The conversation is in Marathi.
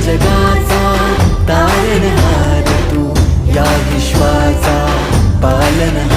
जगाचा तारणहार तू या विश्वाचा पालन